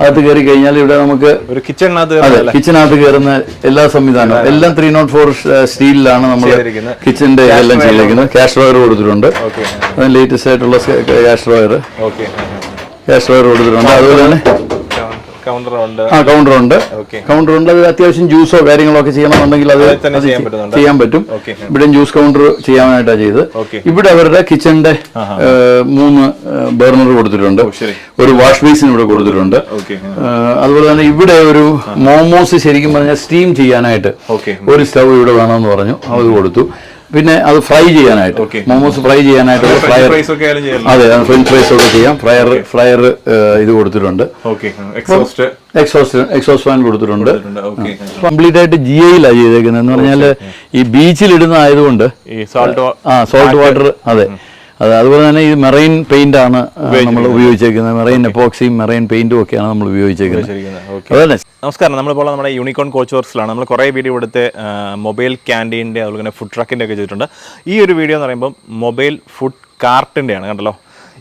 അകത്ത് കയറി കഴിഞ്ഞാൽ ഇവിടെ നമുക്ക് ഒരു കിച്ചണിനകത്ത് കയറുന്ന എല്ലാ സംവിധാനവും എല്ലാം ത്രീ നോട്ട് ഫോർ സ്റ്റീലിലാണ് നമ്മൾ. കിച്ചന്റെ എല്ലാം ചെയ്തിരിക്കുന്നത്. ക്യാഷ് വയർ കൊടുത്തിട്ടുണ്ട്. ലേറ്റസ്റ്റ് ആയിട്ടുള്ള ക്യാഷ് വയർ ക്യാഷ് വയർ കൊടുത്തിട്ടുണ്ട്. അതുപോലെ തന്നെ കൗണ്ടർ ഉണ്ട്. ആ കൗണ്ടർ ഉണ്ട്. അത് അത്യാവശ്യം ജ്യൂസോ കാര്യങ്ങളോ ഒക്കെ ചെയ്യണമെന്നുണ്ടെങ്കിൽ അത് ചെയ്യാൻ പറ്റും. ഇവിടെ ജ്യൂസ് കൗണ്ടർ ചെയ്യാനായിട്ടാണ് ചെയ്ത് ഇവിടെ അവരുടെ കിച്ചന്റെ മൂന്ന് ബർണർ കൊടുത്തിട്ടുണ്ട്. ഒരു വാഷ് ബേസിൻ ഇവിടെ കൊടുത്തിട്ടുണ്ട്. അതുപോലെ തന്നെ ഇവിടെ ഒരു മോമോസ് ശരിക്കും പറഞ്ഞാൽ സ്റ്റീം ചെയ്യാനായിട്ട് ഒരു സ്റ്റവ് ഇവിടെ വേണമെന്ന് പറഞ്ഞു. അത് കൊടുത്തു. പിന്നെ അത് ഫ്രൈ ചെയ്യാനായിട്ട്. മോമോസ് ഫ്രൈ ചെയ്യാനായിട്ട് ഫ്രയർ അതെ ഫ്രഞ്ച് ഫ്രൈസ് ഒക്കെ ചെയ്യാം. ഫ്രയർ ഫ്രയർ ഇത് കൊടുത്തിട്ടുണ്ട്. എക്സോസ്റ്റ് എക്സോസ്റ്റ് ഫാൻ കൊടുത്തിട്ടുണ്ട്. കംപ്ലീറ്റ് ആയിട്ട് ജി ഐയിലാണ് ചെയ്തേക്കുന്നത്. എന്ന് പറഞ്ഞാൽ ഈ ബീച്ചിൽ ഇടുന്ന ആയതുകൊണ്ട് ആ സോൾട്ട് വാട്ടർ അതെ. അതെ അതുപോലെ തന്നെ ഈ മെറൈൻ പെയിന്റ് ആണ് നമ്മൾ ഉപയോഗിച്ചേക്കുന്നത് മെറൈൻ എപ്പോക്സിയും മെറൈൻ പെയിന്റും ഒക്കെയാണ് നമ്മൾ ഉപയോഗിച്ചേക്കുന്നത് അതല്ലേ നമസ്കാരം. നമ്മളിപ്പോൾ നമ്മുടെ യൂണിക്കോൺ കോച്ച് വർക്സിലാണ് നമ്മൾ കുറേ വീഡിയോ എടുത്ത് മൊബൈൽ ക്യാന്റീന്റെ അതുപോലെ തന്നെ ഫുഡ് ട്രക്കിന്റെ ഒക്കെ ചെയ്തിട്ടുണ്ട്. ഈ ഒരു വീഡിയോ എന്ന് പറയുമ്പോൾ മൊബൈൽ ഫുഡ് കാർട്ടിന്റെയാണ് കണ്ടല്ലോ?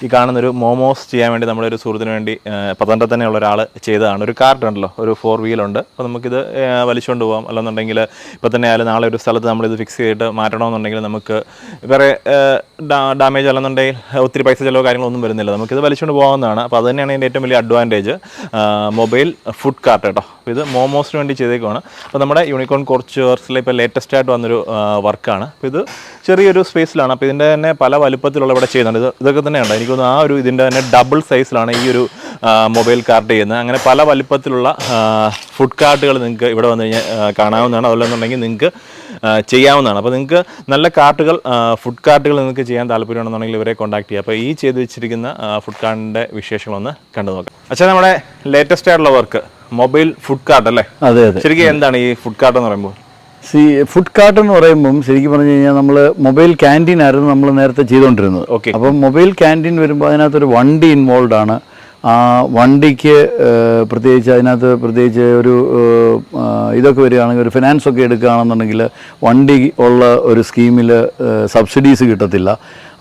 ഈ കാണുന്നൊരു മോമോസ് ചെയ്യാൻ വേണ്ടി നമ്മുടെ ഒരു സുഹൃത്തിന് വേണ്ടി പത്തനംതിട്ട തന്നെയുള്ള ഒരാൾ ചെയ്തതാണ്. ഒരു കാർട്ട് ഉണ്ടല്ലോ ഒരു ഫോർ വീലുണ്ട് അപ്പോൾ നമുക്കിത് വലിച്ചുകൊണ്ട് പോകാം അല്ലെന്നുണ്ടെങ്കിൽ ഇപ്പോൾ തന്നെ ആയാലും നാളെ ഒരു സ്ഥലത്ത് നമ്മളിത് ഫിക്സ് ചെയ്തിട്ട് മാറ്റണമെന്നുണ്ടെങ്കിൽ നമുക്ക് വേറെ ഡാമേജ് അല്ലെന്നുണ്ടെങ്കിൽ ഒത്തിരി പൈസ ചിലവോ കാര്യങ്ങളൊന്നും വരുന്നില്ല. നമുക്കിത് വലിച്ചുകൊണ്ട് പോകാവുന്നതാണ് അപ്പോൾ അതുതന്നെയാണ് തന്നെയാണ് ഏറ്റവും വലിയ അഡ്വാന്റേജ് മൊബൈൽ ഫുഡ് കാർട്ട് കേട്ടോ. അപ്പോൾ ഇത് മോമോസിന് വേണ്ടി ചെയ്തേക്കുവാണ്. അപ്പോൾ നമ്മുടെ യൂണിക്കോൺ കുറച്ച് വേർസിലെ ഇപ്പോൾ ലേറ്റസ്റ്റ് ആയിട്ട് വന്നൊരു വർക്കാണ് അപ്പോൾ ഇത് ചെറിയൊരു സ്പേസിലാണ് അപ്പോൾ ഇതിന്റെ തന്നെ പല വലുപ്പത്തിലുള്ള ഇവിടെ ചെയ്യുന്നുണ്ട്. ഇത് ഇതൊക്കെ തന്നെയുണ്ട്. എനിക്ക് തോന്നുന്നു ആ ഒരു ഇതിന്റെ തന്നെ ഡബിൾ സൈസിലാണ് ഈ ഒരു മൊബൈൽ കാർട്ട് ചെയ്യുന്നത്. അങ്ങനെ പല വലിപ്പത്തിലുള്ള ഫുഡ് കാർട്ടുകൾ നിങ്ങൾക്ക് ഇവിടെ വന്നു കഴിഞ്ഞാൽ കാണാവുന്നതാണ്. അതല്ലെന്നുണ്ടെങ്കിൽ നിങ്ങൾക്ക് ചെയ്യാവുന്നതാണ്. അപ്പോൾ നിങ്ങൾക്ക് നല്ല കാർട്ടുകൾ ഫുഡ് കാർട്ടുകൾ നിങ്ങൾക്ക് ചെയ്യാൻ താല്പര്യമാണെന്നുണ്ടെങ്കിൽ ഇവരെ കോൺടാക്ട് ചെയ്യുക. അപ്പോൾ ഈ ചെയ്ത് വെച്ചിരിക്കുന്ന ഫുഡ് കാർട്ടിന്റെ വിശേഷങ്ങളൊന്ന് കണ്ടു നോക്കാം. അച്ഛാ നമ്മുടെ ലേറ്റസ്റ്റ് ആയിട്ടുള്ള വർക്ക് മൊബൈൽ ഫുഡ് കാർട്ട് അല്ലേ? അതെ അതെ. ശരിക്കും എന്താണ് ഈ ഫുഡ് കാർട്ട് എന്ന് പറയുമ്പോൾ? സി ഫുഡ് കാർട്ട് എന്ന് പറയുമ്പം ശരിക്കും പറഞ്ഞു കഴിഞ്ഞാൽ നമ്മൾ മൊബൈൽ ക്യാന്റീൻ ആയിരുന്നു നമ്മൾ നേരത്തെ ചെയ്തുകൊണ്ടിരുന്നത് ഓക്കെ അപ്പം മൊബൈൽ ക്യാന്റീൻ വരുമ്പോൾ അതിനകത്തൊരു വണ്ടി ഇൻവോൾവ് ആണ്. ആ വണ്ടിക്ക് പ്രത്യേകിച്ച് അതിനകത്ത് പ്രത്യേകിച്ച് ഒരു ഇതൊക്കെ വരികയാണെങ്കിൽ ഒരു ഫിനാൻസ് ഒക്കെ എടുക്കുകയാണെന്നുണ്ടെങ്കിൽ വണ്ടി ഉള്ള ഒരു സ്കീമിൽ സബ്സിഡീസ് കിട്ടത്തില്ല.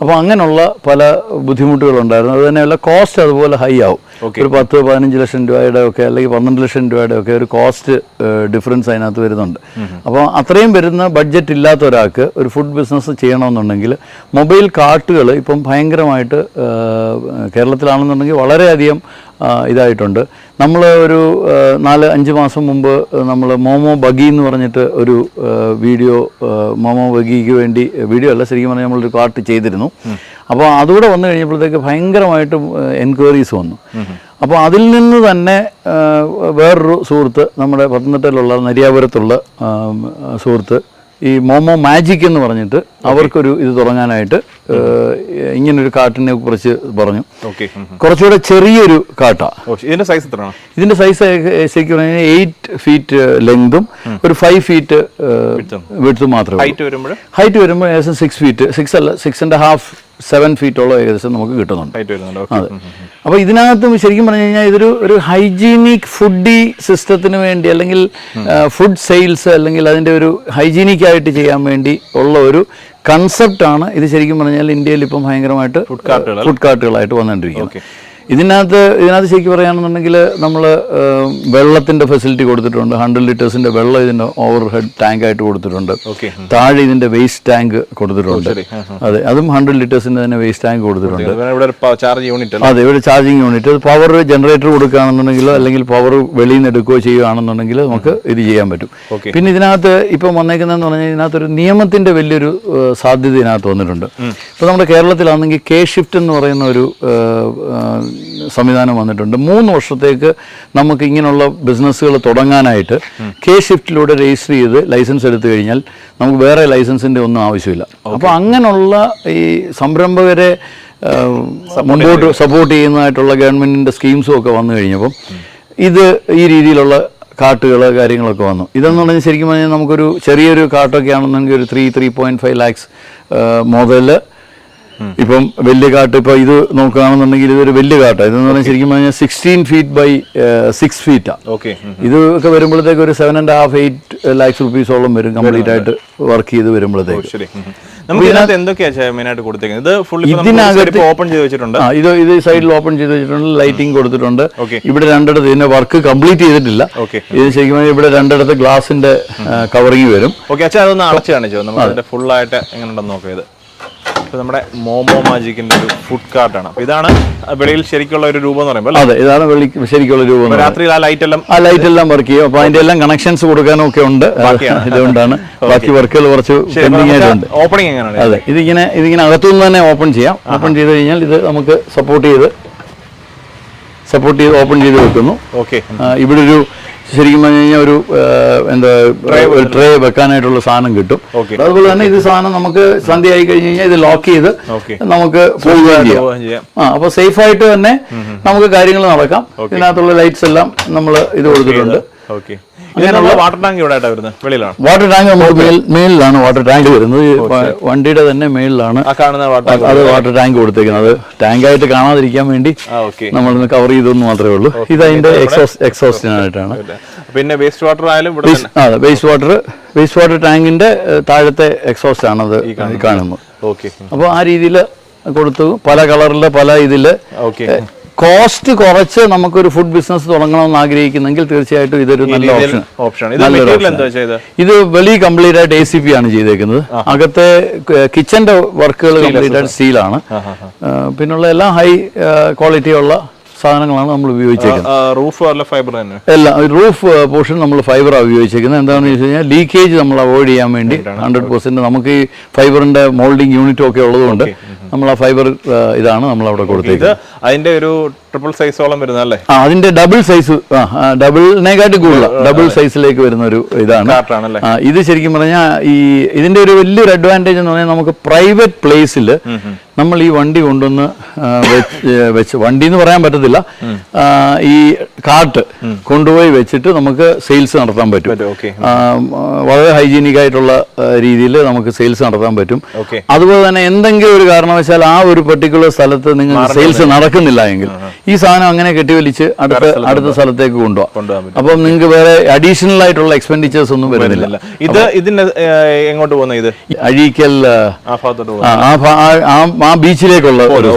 അപ്പോൾ അങ്ങനെയുള്ള പല ബുദ്ധിമുട്ടുകളുണ്ടായിരുന്നു. അത് തന്നെയല്ല കോസ്റ്റ് അതുപോലെ ഹൈ ആവും. ഒരു പത്ത് പതിനഞ്ച് ലക്ഷം രൂപയുടെ ഒക്കെ അല്ലെങ്കിൽ പന്ത്രണ്ട് ലക്ഷം രൂപയുടെ ഒക്കെ ഒരു കോസ്റ്റ് ഡിഫറൻസ് അതിനകത്ത് വരുന്നുണ്ട്. അപ്പോൾ അത്രയും വരുന്ന ബഡ്ജറ്റ് ഇല്ലാത്ത ഒരാൾക്ക് ഒരു ഫുഡ് ബിസിനസ് ചെയ്യണമെന്നുണ്ടെങ്കിൽ മൊബൈൽ കാർട്ടുകൾ ഇപ്പം ഭയങ്കരമായിട്ട് കേരളത്തിലാണെന്നുണ്ടെങ്കിൽ വളരെയധികം ഇതായിട്ടുണ്ട്. നമ്മൾ ഒരു നാല് അഞ്ച് മാസം മുമ്പ് നമ്മൾ മോമോ ബഗി എന്ന് പറഞ്ഞിട്ട് ഒരു വീഡിയോ മോമോ ബഗിക്ക് വേണ്ടി വീഡിയോ അല്ല ശരിക്കും പറഞ്ഞാൽ നമ്മളൊരു കാർട്ട് ചെയ്തിരുന്നു. അപ്പോൾ അതുകൂടെ വന്നു കഴിഞ്ഞപ്പോഴത്തേക്ക് ഭയങ്കരമായിട്ട് എൻക്വയറീസ് വന്നു. അപ്പോൾ അതിൽ നിന്ന് തന്നെ വേറൊരു സുഹൃത്ത് നമ്മുടെ പത്തനംതിട്ടയിലുള്ള നരിയാപുരത്തുള്ള സുഹൃത്ത് ഈ മോമോ മാജിക് എന്ന് പറഞ്ഞിട്ട് അവർക്കൊരു ഇത് തുടങ്ങാനായിട്ട് ഇങ്ങനൊരു കാട്ടിനെ കുറിച്ച് പറഞ്ഞു. കുറച്ചുകൂടെ ചെറിയൊരു കാട്ടാ ഇതിന്റെ സൈസ് ഇതിന്റെ സൈസ് ശരിക്കും പറഞ്ഞാൽ എയ്റ്റ് ഫീറ്റ് ലെങ്തും ഒരു ഫൈവ് ഫീറ്റ് വിടുത്തും മാത്രമേ ഹൈറ്റ് വരുമ്പോൾ ഹൈറ്റ് വരുമ്പോൾ ഏകദേശം സിക്സ് ഫീറ്റ് സിക്സ് അല്ല സിക്സ് ആൻഡ് ഹാഫ് സെവൻ ഫീറ്റോളം ഏകദേശം നമുക്ക് കിട്ടുന്നുണ്ട്. അതെ. അപ്പോൾ ഇതിനകത്തും ശരിക്കും പറഞ്ഞു കഴിഞ്ഞാൽ ഇതൊരു ഒരു ഹൈജീനിക് ഫുഡി സിസ്റ്റത്തിന് വേണ്ടി അല്ലെങ്കിൽ ഫുഡ് സെയിൽസ് അല്ലെങ്കിൽ അതിന്റെ ഒരു ഹൈജീനിക് ആയിട്ട് ചെയ്യാൻ വേണ്ടി ഉള്ള ഒരു കൺസെപ്റ്റാണ് ഇത് ശരിക്കും പറഞ്ഞാൽ ഇന്ത്യയിൽ ഇപ്പം ഭയങ്കരമായിട്ട് ഫുഡ് കാർട്ടുകളായിട്ട് വന്നുകൊണ്ടിരിക്കുന്നത്. ഇതിനകത്ത് ഇതിനകത്ത് ശരിക്കും പറയുകയാണെന്നുണ്ടെങ്കിൽ നമ്മൾ വെള്ളത്തിന്റെ ഫെസിലിറ്റി കൊടുത്തിട്ടുണ്ട്. ഹൺഡ്രഡ് ലിറ്റേഴ്സിന്റെ വെള്ളം ഇതിന്റെ ഓവർ ഹെഡ് ടാങ്ക് ആയിട്ട് കൊടുത്തിട്ടുണ്ട്. താഴെ ഇതിന്റെ വേസ്റ്റ് ടാങ്ക് കൊടുത്തിട്ടുണ്ട്. അതെ അതും ഹൺഡ്രഡ് ലിറ്റേഴ്സിന്റെ തന്നെ വേസ്റ്റ് ടാങ്ക് കൊടുത്തിട്ടുണ്ട്. ചാർജ് യൂണിറ്റ് അതെ ഇവിടെ ചാർജിങ് യൂണിറ്റ് പവർ ജനറേറ്റർ കൊടുക്കുകയാണെന്നുണ്ടെങ്കിലോ അല്ലെങ്കിൽ പവർ വെളിയിൽ നിന്ന് എടുക്കുകയോ ചെയ്യുകയാണെന്നുണ്ടെങ്കിൽ നമുക്ക് ഇത് ചെയ്യാൻ പറ്റും. പിന്നെ ഇതിനകത്ത് ഇപ്പം വന്നേക്കുന്നതെന്ന് പറഞ്ഞാൽ ഇതിനകത്തൊരു നിയമത്തിന്റെ വലിയൊരു സാധ്യത ഇതിനകത്ത് വന്നിട്ടുണ്ട്. ഇപ്പോൾ നമ്മുടെ കേരളത്തിലാണെങ്കിൽ കെ ഷിഫ്റ്റ് എന്ന് പറയുന്ന ഒരു സംവിധാനം വന്നിട്ടുണ്ട്. മൂന്ന് വർഷത്തേക്ക് നമുക്ക് ഇങ്ങനെയുള്ള ബിസിനസ്സുകൾ തുടങ്ങാനായിട്ട് കെ ഷിഫ്റ്റിലൂടെ രജിസ്റ്റർ ചെയ്ത് ലൈസൻസ് എടുത്തു കഴിഞ്ഞാൽ നമുക്ക് വേറെ ലൈസൻസിന്റെ ഒന്നും ആവശ്യമില്ല. അപ്പോൾ അങ്ങനെയുള്ള ഈ സംരംഭകരെ മുമ്പോട്ട് സപ്പോർട്ട് ചെയ്യുന്നതായിട്ടുള്ള ഗവൺമെന്റിന്റെ സ്കീംസും ഒക്കെ വന്നു കഴിഞ്ഞപ്പം ഇത് ഈ രീതിയിലുള്ള കാട്ടുകൾ കാര്യങ്ങളൊക്കെ വന്നു. ഇതെന്ന് പറഞ്ഞാൽ ശരിക്കും പറഞ്ഞാൽ നമുക്കൊരു ചെറിയൊരു കാട്ടൊക്കെ ആണെന്നുണ്ടെങ്കിൽ ഒരു three three point five lakhs മുതൽ ഇപ്പം വലിയ കാട്ട് ഇപ്പൊ ഇത് നോക്കുകയാണെന്നുണ്ടെങ്കിൽ ഇതൊരു വലിയ കാട്ടാണ് ഇതെന്ന് പറഞ്ഞാൽ ശരിക്കും പറഞ്ഞാൽ സിക്സ്റ്റീൻ ഫീറ്റ് ബൈ സിക്സ് ഫീറ്റാ ഓക്കെ ഇതൊക്കെ വരുമ്പോഴത്തേക്ക് ഒരു seven and half eight lakhs റുപ്പീസോളം വരും കംപ്ലീറ്റ് ആയിട്ട് വർക്ക് ചെയ്ത് വരുമ്പോഴത്തേക്ക്. ശരി. നമുക്ക് ഇതിനകത്ത് എന്തൊക്കെയാ കൊടുത്തേക്കുന്നത്? ഇത് ഇതിനകത്ത് ഓപ്പൺ ചെയ്ത് വെച്ചിട്ടുണ്ട്. ഇത് ഇത് സൈഡിൽ ഓപ്പൺ ചെയ്ത് വെച്ചിട്ടുണ്ട് ലൈറ്റിംഗ് കൊടുത്തിട്ടുണ്ട്. ഇവിടെ രണ്ടിടത്ത് ഇതിന്റെ വർക്ക് കംപ്ലീറ്റ് ചെയ്തിട്ടില്ല. ഇത് ശരിക്കും ഇവിടെ രണ്ടിടത്ത് ഗ്ലാസിന്റെ കവറിങ് വരും. ഓക്കെ അച്ഛാ അതൊന്ന് അടച്ചു കാണിച്ചോ. നമുക്ക് ഫുൾ ആയിട്ട് എങ്ങനെ ഉണ്ടെന്ന് നോക്കാം ഇത്. ഇപ്പൊ നമ്മുടെ മോമോ മാജിക്കിന്റെ ഒരു ഫുഡ് കാർട്ടാണ് അപ്പോൾ ഇതാണ് വെളിയിൽ ശരിക്കുള്ള ഒരു രൂപം എന്ന് പറയുമ്പോൾ? അതെ ഇതാണ് വെളി ശരിക്കുള്ള രൂപം രാത്രിയിൽ ആ ലൈറ്റ് എല്ലാം ആ ലൈറ്റ് എല്ലാം വർക്ക് ചെയ്യും. അപ്പൊ അതിന്റെ എല്ലാം കണക്ഷൻസ് കൊടുക്കാനും ഒക്കെ ഉണ്ട്. ഇതുകൊണ്ടാണ് ബാക്കി വർക്കുകൾ കുറച്ച് പെൻഡിങ് ആയിട്ടുണ്ട് ഓപ്പണിംഗ് എങ്ങനെയാണ്? അതെ ഇതിങ്ങനെ ഇതിങ്ങനെ അകത്തുനിന്ന് തന്നെ ഓപ്പൺ ചെയ്യാം. ഓപ്പൺ ചെയ്ത് കഴിഞ്ഞാൽ ഇത് നമുക്ക് സപ്പോർട്ട് ചെയ്ത് സപ്പോർട്ട് ചെയ്ത് ഓപ്പൺ ചെയ്ത് വെക്കുന്നു. ഓക്കെ ഇവിടെ ഒരു ശരിക്കും പറഞ്ഞു കഴിഞ്ഞാൽ ഒരു എന്താ ഒരു ട്രേ വെക്കാനായിട്ടുള്ള സാധനം കിട്ടും. അതുപോലെ തന്നെ ഇത് സാധനം നമുക്ക് സന്ധ്യ ആയി കഴിഞ്ഞ് കഴിഞ്ഞാൽ ഇത് ലോക്ക് ചെയ്ത് നമുക്ക് പോവുകയും ചെയ്യാം. ആ അപ്പൊ സേഫ് ആയിട്ട് തന്നെ നമുക്ക് കാര്യങ്ങൾ നടക്കാം. ഇതിനകത്തുള്ള ലൈറ്റ്സ് എല്ലാം നമ്മൾ ഇത് കൊടുത്തിട്ടുണ്ട്. വാട്ടർ ടാങ്ക് ഇവിടെ ആയിട്ടാ വരുന്നത്. വെളിയിലാണ്. വാട്ടർ ടാങ്ക് നമുക്ക് മേളിലാണ് വാട്ടർ ടാങ്ക് വരുന്നത്. വണ്ടിയുടെ തന്നെ മേളിലാണ് അത് വാട്ടർ ടാങ്ക് കൊടുത്തേക്കുന്നത്. ടാങ്ക് ആയിട്ട് കാണാതിരിക്കാൻ വേണ്ടി നമ്മൾ കവർ ചെയ്തെന്ന് മാത്രമേ ഉള്ളൂ. ഇത് അതിന്റെ എക്സോസ്റ്റ് എക്സോസ്റ്റിനായിട്ടാണ് പിന്നെ വേസ്റ്റ് വാട്ടർ ആയാലും അതെ വേസ്റ്റ് വാട്ടർ വേസ്റ്റ് വാട്ടർ ടാങ്കിന്റെ താഴത്തെ എക്സോസ്റ്റ് ആണ് അത് കാണുന്നത്. അപ്പൊ അപ്പോൾ ആ രീതിയിൽ കൊടുത്തു. പല കളറിലെ പല ഇതിൽ. കോസ്റ്റ് കുറച്ച് നമുക്കൊരു ഫുഡ് ബിസിനസ് തുടങ്ങണമെന്ന് ആഗ്രഹിക്കുന്നെങ്കിൽ തീർച്ചയായിട്ടും ഇതൊരു നല്ല ഓപ്ഷൻ ഓപ്ഷൻ ഇത് വെളി കംപ്ലീറ്റ് ആയിട്ട് എ സി പി ആണ് ചെയ്തേക്കുന്നത്. അകത്തെ കിച്ചന്റെ വർക്കുകൾ കംപ്ലീറ്റ് ആയിട്ട് സ്റ്റീലാണ് പിന്നുള്ള എല്ലാം ഹൈ ക്വാളിറ്റി ഉള്ള സാധനങ്ങളാണ് നമ്മൾ ഉപയോഗിച്ചേക്കുന്നത്. റൂഫ് അല്ല ഫൈബർ തന്നെ. എല്ലാം റൂഫ് പോർഷൻ നമ്മൾ ഫൈബറാണ് ഉപയോഗിച്ചേക്കുന്നത്. എന്താണെന്ന് വെച്ച് കഴിഞ്ഞാൽ ലീക്കേജ് നമ്മൾ അവോയ്ഡ് ചെയ്യാൻ വേണ്ടി ഹൺഡ്രഡ് പെർസെന്റ് നമുക്ക് ഈ ഫൈബറിന്റെ മോൾഡിംഗ് യൂണിറ്റും ഒക്കെ ഉള്ളതുകൊണ്ട് നമ്മൾ ആ ഫൈബർ ഇതാണ് നമ്മൾ അവിടെ കൊടുത്തത് അതിന്റെ ഒരു ട്രിപ്പിൾ സൈസോളം വരുന്ന അല്ലേ ആ അതിന്റെ ഡബിൾ സൈസ് ഡബിളിനെക്കാട്ടി കൂടുതൽ ഡബിൾ സൈസിലേക്ക് വരുന്ന ഒരു ഇതാണ്. ഇത് ശരിക്കും പറഞ്ഞാൽ ഈ ഇതിന്റെ ഒരു വലിയൊരു അഡ്വാന്റേജ് എന്ന് പറഞ്ഞാൽ നമുക്ക് പ്രൈവറ്റ് പ്ലേസിൽ നമ്മൾ ഈ വണ്ടി കൊണ്ടുവന്ന് വെച്ച് വണ്ടി എന്ന് പറയാൻ പറ്റത്തില്ല. ഈ കാർട്ട് കൊണ്ടുപോയി വെച്ചിട്ട് നമുക്ക് സെയിൽസ് നടത്താൻ പറ്റും. വളരെ ഹൈജീനിക് ആയിട്ടുള്ള രീതിയിൽ നമുക്ക് സെയിൽസ് നടത്താൻ പറ്റും. അതുപോലെ തന്നെ എന്തെങ്കിലും ഒരു കാരണവശാൽ ആ ഒരു പെർട്ടിക്കുലർ സ്ഥലത്ത് നിങ്ങൾ സെയിൽസ് നടക്കുന്നില്ല എങ്കിൽ ഈ സാധനം അങ്ങനെ കെട്ടിവലിച്ച് അടുത്ത അടുത്ത സ്ഥലത്തേക്ക് കൊണ്ടുപോകാം. അപ്പം നിങ്ങൾക്ക് വേറെ അഡീഷണൽ ആയിട്ടുള്ള എക്സ്പെൻഡിച്ചേഴ്സ് ഒന്നും വരുന്നില്ല. ഇത് ഇതിന്റെ എങ്ങോട്ട് പോകുന്ന ഇത്? അഴീക്കൽ ആ, ബീച്ചിലേക്കുള്ള ഒരു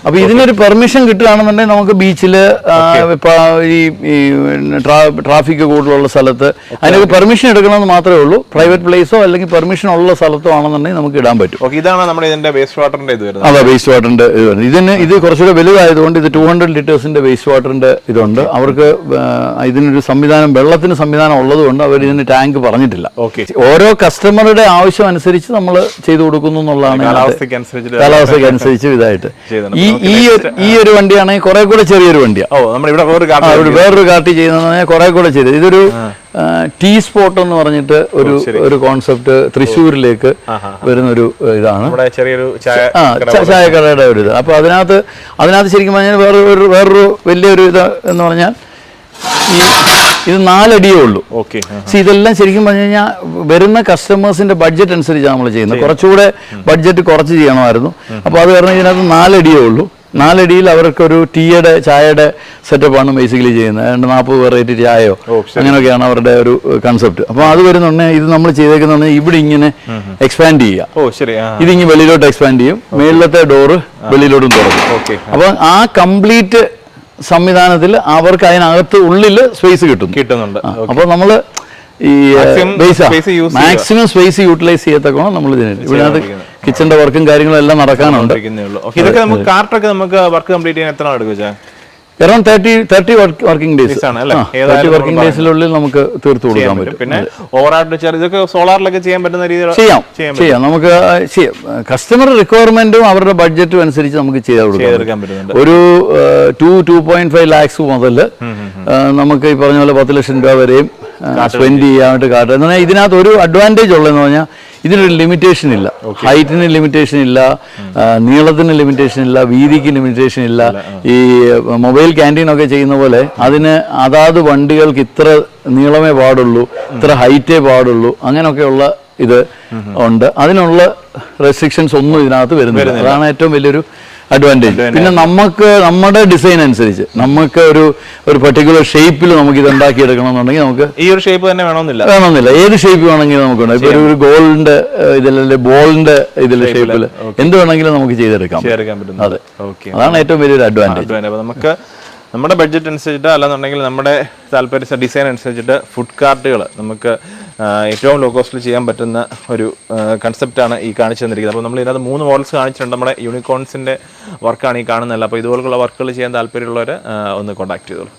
ഓ, അപ്പൊ ഇതിനൊരു പെർമിഷൻ കിട്ടുകയാണെന്നുണ്ടെങ്കിൽ നമുക്ക് ബീച്ചിൽ ഇപ്പൊ ഈ ട്രാഫിക് കൂടുതലുള്ള സ്ഥലത്ത് അതിനൊക്കെ പെർമിഷൻ എടുക്കണമെന്ന് മാത്രമേ ഉള്ളൂ. പ്രൈവറ്റ് പ്ലേസോ അല്ലെങ്കിൽ പെർമിഷൻ ഉള്ള സ്ഥലത്തോ ആണെന്നുണ്ടെങ്കിൽ നമുക്ക് ഇടാൻ പറ്റും. ഇതാണ് നമ്മുടെ ഇതിന്റെ വേസ്റ്റ് വാട്ടറിന്റെ ഇത് വരുന്നത്. അതെ വേസ്റ്റ് വാട്ടറിന്റെ ഇത് വരുന്നത്. ഇതിന് ഇത് കുറച്ചുകൂടെ വലുതായതുകൊണ്ട് ഇത് ടു ഹൺഡ്രഡ് ലിറ്റേഴ്സിന്റെ വേസ്റ്റ് വാട്ടറിന്റെ ഇതുണ്ട് അവർക്ക് ഇതിനൊരു സംവിധാനം വെള്ളത്തിന് സംവിധാനം ഉള്ളതുകൊണ്ട് അവർ ഇതിന് ടാങ്ക് പറഞ്ഞിട്ടില്ല. ഓക്കെ ഓരോ കസ്റ്റമറുടെ ആവശ്യം അനുസരിച്ച് നമ്മൾ ചെയ്തു കൊടുക്കുന്നു എന്നുള്ളതാണ് കാലാവസ്ഥയ്ക്ക് അനുസരിച്ച് ഇതായിട്ട്. ഈ ഈ ഒരു ഈ ഒരു വണ്ടിയാണെങ്കിൽ കുറെ കൂടെ ചെറിയൊരു വണ്ടിയാണ് ഓ നമ്മുടെ ഇവിടെ വേറൊരു കാർട്ട് വേറൊരു ചെയ്യുന്ന കുറെ കൂടെ ചെയ്ത്. ഇതൊരു ടീ സ്പോട്ട് എന്ന് പറഞ്ഞിട്ട് ഒരു ഒരു കോൺസെപ്റ്റ് തൃശ്ശൂരിലേക്ക് വരുന്ന ഒരു ഇതാണ്. ചെറിയൊരു ചായക്കടയുടെ ഒരു ഇത്. അപ്പോൾ അതിനകത്ത് അതിനകത്ത് ശരിക്കും പറഞ്ഞാൽ വേറൊരു വേറൊരു വലിയൊരു ഇത് എന്ന് പറഞ്ഞാൽ ഈ ഇത് നാലടിയേ ഉള്ളൂ. ഓക്കെ പക്ഷെ ഇതെല്ലാം ശരിക്കും പറഞ്ഞു കഴിഞ്ഞാൽ വരുന്ന കസ്റ്റമേഴ്സിന്റെ ബഡ്ജറ്റ് അനുസരിച്ചാണ് നമ്മൾ ചെയ്യുന്നത്. കുറച്ചുകൂടെ ബഡ്ജറ്റ് കുറച്ച് ചെയ്യണമായിരുന്നു. അപ്പോൾ അത് കാരണം അത് നാലടിയേ ഉള്ളൂ. നാലടിയിൽ അവർക്കൊരു ടീയുടെ ചായയുടെ സെറ്റപ്പാണ് ബേസിക്കലി ചെയ്യുന്നത്. രണ്ട് നാൽപ്പത് വെറൈറ്റി ചായയോ അങ്ങനെയൊക്കെയാണ് അവരുടെ ഒരു കൺസെപ്റ്റ് അപ്പോൾ അത് വരുന്നുണ്ടെങ്കിൽ ഇത് നമ്മൾ ചെയ്തേക്കുന്ന ഇവിടെ ഇങ്ങനെ എക്സ്പാൻഡ് ചെയ്യുക. ഇതിങ്ങ് വെളിയിലോട്ട് എക്സ്പാൻഡ് ചെയ്യും. മേളിലത്തെ ഡോറ് വെളിയിലോട്ടും തുറക്കും. അപ്പൊ അപ്പോൾ ആ കംപ്ലീറ്റ് സംവിധാനത്തിൽ അവർക്ക് അതിനകത്ത് ഉള്ളിൽ സ്പേസ് കിട്ടും. കിട്ടുന്നുണ്ട്. അപ്പോൾ നമ്മൾ ഈ മാക്സിമം സ്പേസ് യൂട്ടിലൈസ് ചെയ്യത്തക്കോണം നമ്മൾ ഇതിന് ഇതിനകത്ത് കിച്ചന്റെ വർക്കും കാര്യങ്ങളും എല്ലാം നടക്കാനുണ്ട്. ഇതൊക്കെ നമുക്ക് കാർട്ടൊക്കെ നമുക്ക് വർക്ക് കംപ്ലീറ്റ് ചെയ്യാൻ എത്ര എടുക്കും around thirty thirty working days ആണ്? തേർട്ടി വർക്കിംഗ് ഡേയ്സിനുള്ളിൽ നമുക്ക് തീർത്തു കൊടുക്കാൻ പറ്റും. പിന്നെ ഓവറായിട്ട് ഇതൊക്കെ സോളാറിലൊക്കെ ചെയ്യാൻ പറ്റുന്ന രീതിയിൽ ചെയ്യാം. ചെയ്യാം. നമുക്ക് ചെയ്യാം. കസ്റ്റമർ റിക്വയർമെന്റും അവരുടെ ബഡ്ജറ്റും അനുസരിച്ച് നമുക്ക് ചെയ്ത് കൊടുക്കാം ഒരു two two point five lakhs മുതൽ നമുക്ക് ഈ പറഞ്ഞ പോലെ പത്ത് ലക്ഷം രൂപ വരെയും സ്പെൻഡ് ചെയ്യാനായിട്ട് കാട്ടുക. എന്ന് പറഞ്ഞാൽ ഇതിനകത്ത് ഒരു അഡ്വാന്റേജ് ഉള്ളതെന്ന് പറഞ്ഞാൽ ഇതിനൊരു ലിമിറ്റേഷൻ ഇല്ല. ഹൈറ്റിന് ലിമിറ്റേഷൻ ഇല്ല നീളത്തിന് ലിമിറ്റേഷൻ ഇല്ല വീതിക്ക് ലിമിറ്റേഷൻ ഇല്ല. ഈ മൊബൈൽ ക്യാന്റീൻ ഒക്കെ ചെയ്യുന്ന പോലെ അതിന് അതാത് വണ്ടികൾക്ക് ഇത്ര നീളമേ പാടുള്ളൂ ഇത്ര ഹൈറ്റേ പാടുള്ളൂ അങ്ങനെയൊക്കെയുള്ള ഇത് ഉണ്ട്. അതിനുള്ള റെസ്ട്രിക്ഷൻസ് ഒന്നും ഇതിനകത്ത് വരുന്നില്ല. അതാണ് ഏറ്റവും വലിയൊരു അഡ്വാന്റേജ് പിന്നെ നമുക്ക് നമ്മുടെ ഡിസൈൻ അനുസരിച്ച് നമുക്ക് ഒരു ഒരു പെർട്ടിക്കുലർ ഷേപ്പിൽ നമുക്ക് ഇത് ഉണ്ടാക്കിയെടുക്കണം എന്നുണ്ടെങ്കിൽ നമുക്ക് ഈ ഒരു ഷേപ്പ് തന്നെ വേണമെന്നില്ല. വേണമെന്നില്ല. ഏത് ഷേപ്പ് വേണമെങ്കിലും നമുക്കുണ്ട്. ഇപ്പൊ ഒരു ഗോൾഡിന്റെ ഇതിലെ ബോളിന്റെ ഇതിലെ ഷേപ്പിൽ എന്ത് വേണമെങ്കിലും നമുക്ക് ചെയ്തെടുക്കാം. അതെ. ഓക്കെ അതാണ് ഏറ്റവും വലിയൊരു അഡ്വാന്റേജ് നമുക്ക് നമ്മുടെ ബഡ്ജറ്റ് അനുസരിച്ചിട്ട് അല്ലെന്നുണ്ടെങ്കിൽ നമ്മുടെ താല്പര്യ ഡിസൈൻ അനുസരിച്ചിട്ട് ഫുഡ് കാർട്ടുകൾ നമുക്ക് ഏറ്റവും ലോ കോസ്റ്റിൽ ചെയ്യാൻ പറ്റുന്ന ഒരു കൺസെപ്റ്റാണ് ഈ കാണിച്ചു തന്നിരിക്കുന്നത്. അപ്പോൾ നമ്മൾ ഇതിനകത്ത് മൂന്ന് മോഡൽസ് കാണിച്ചിട്ടുണ്ട്. നമ്മുടെ യൂണിക്കോൺസിന്റെ വർക്കാണ് ഈ കാണുന്നത്. അപ്പോൾ ഇതുപോലുള്ള വർക്കുകൾ ചെയ്യാൻ താല്പര്യമുള്ളവർ ഒന്ന് കോൺടാക്ട് ചെയ്തോളൂ.